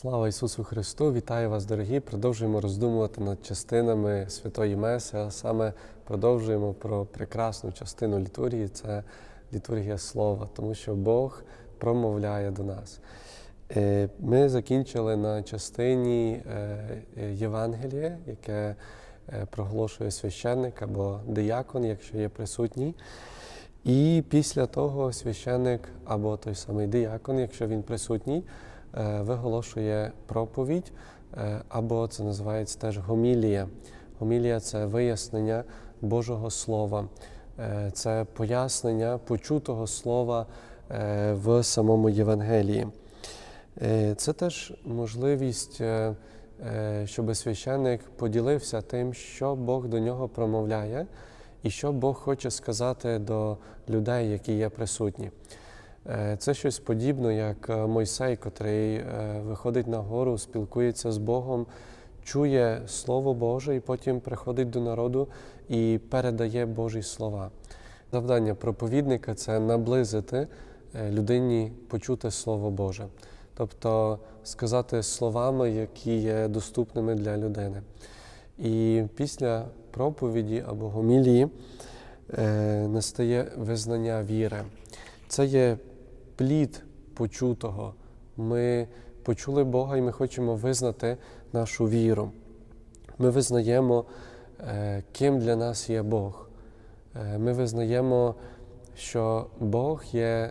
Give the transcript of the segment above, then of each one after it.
Слава Ісусу Христу! Вітаю вас, дорогі! Продовжуємо роздумувати над частинами Святої Меси, а саме продовжуємо про прекрасну частину літургії це літургія Слова, тому що Бог промовляє до нас. Е, Ми закінчили на частині е, Євангелія, яке е, проголошує священник або диякон, якщо є присутній. І після того священник або той самий диякон, якщо він присутній, е, виголошує проповідь, е, або це називається теж гомілія. Гомілія це вияснення Божого Слова, е, це пояснення почутого слова е, в самому Євангелії. Е, Це теж можливість, е, е, щоб священник поділився тим, що Бог до нього промовляє, і що Бог хоче сказати до людей, які є присутні. Е, Це щось подібне, як е, Мойсей, котрий е, виходить на гору, спілкується з Богом, чує Слово Боже і потім приходить до народу і передає Божі слова. Завдання проповідника це наблизити людині почути Слово Боже, тобто сказати словами, які є доступними для людини. І після проповіді або гомілії настає визнання віри. Це є плід почутого. Ми почули Бога і ми хочемо визнати нашу віру. Ми визнаємо, е, ким для нас є Бог. Е, Ми визнаємо, що Бог є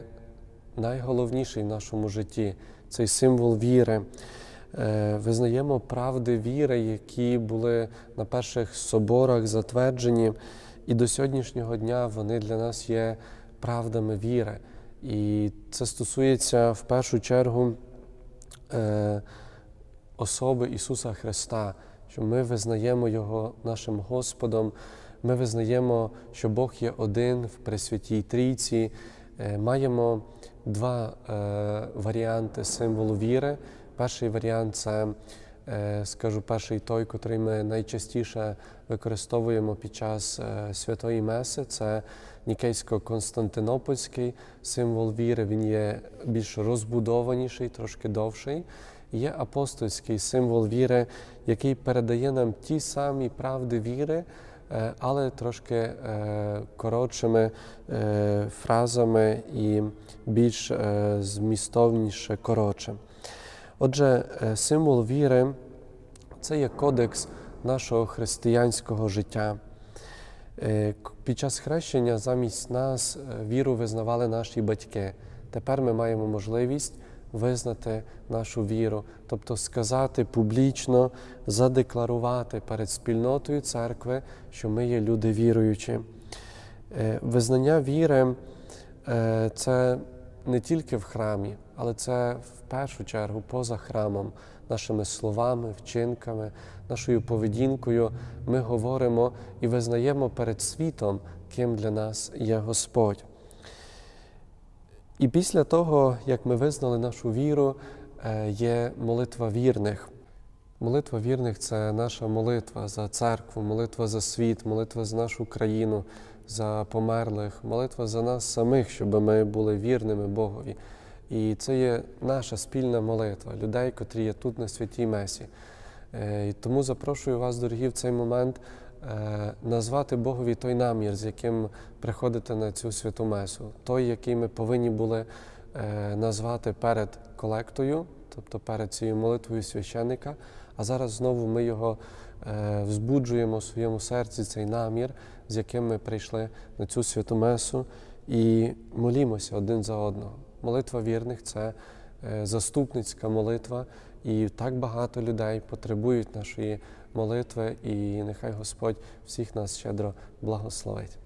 найголовніший в нашому житті, цей символ віри. Е, Визнаємо правди віри, які були на перших соборах затверджені, і до сьогоднішнього дня вони для нас є правдами віри. І це стосується в першу чергу е, особи Ісуса Христа, що ми визнаємо Його нашим Господом, ми визнаємо, що Бог є один в Пресвятій Трійці. Е, Маємо два е, варіанти символу віри. Перший варіант це, скажу, перший той, котрий ми найчастіше використовуємо під час е, святої Меси. Це Нікейсько-Константинопольський символ віри. Він є більш розбудованіший, трошки довший. Є апостольський символ віри, який передає нам ті самі правди віри, е, але трошки е, коротшими е, фразами і більш е, змістовніше коротше. Отже, е, символ віри це є кодекс нашого християнського життя. Е, Під час хрещення замість нас е, віру визнавали наші батьки. Тепер ми маємо можливість визнати нашу віру, тобто сказати публічно, задекларувати перед спільнотою церкви, що ми є люди віруючі. Визнання віри це не тільки в храмі, але це в першу чергу поза храмом, нашими словами, вчинками, нашою поведінкою. Ми говоримо і визнаємо перед світом, ким для нас є Господь. І після того, як ми визнали нашу віру, е, є молитва вірних. Молитва вірних це наша молитва за церкву, молитва за світ, молитва за нашу країну, за померлих, молитва за нас самих, щоб ми були вірними Богові. І це є наша спільна молитва людей, котрі є тут на святій Месі. Е, І тому запрошую вас, дорогі, в цей момент е, назвати Богові той намір, з яким приходите на цю святу Месу, той, який ми повинні були е, назвати перед колектою, тобто перед цією молитвою священника. А зараз знову ми його е, взбуджуємо в своєму серці, цей намір, з яким ми прийшли на цю святу Месу і молімося один за одного. Молитва вірних це е, заступницька молитва, і так багато людей потребують нашої молитви, і нехай Господь всіх нас щедро благословить.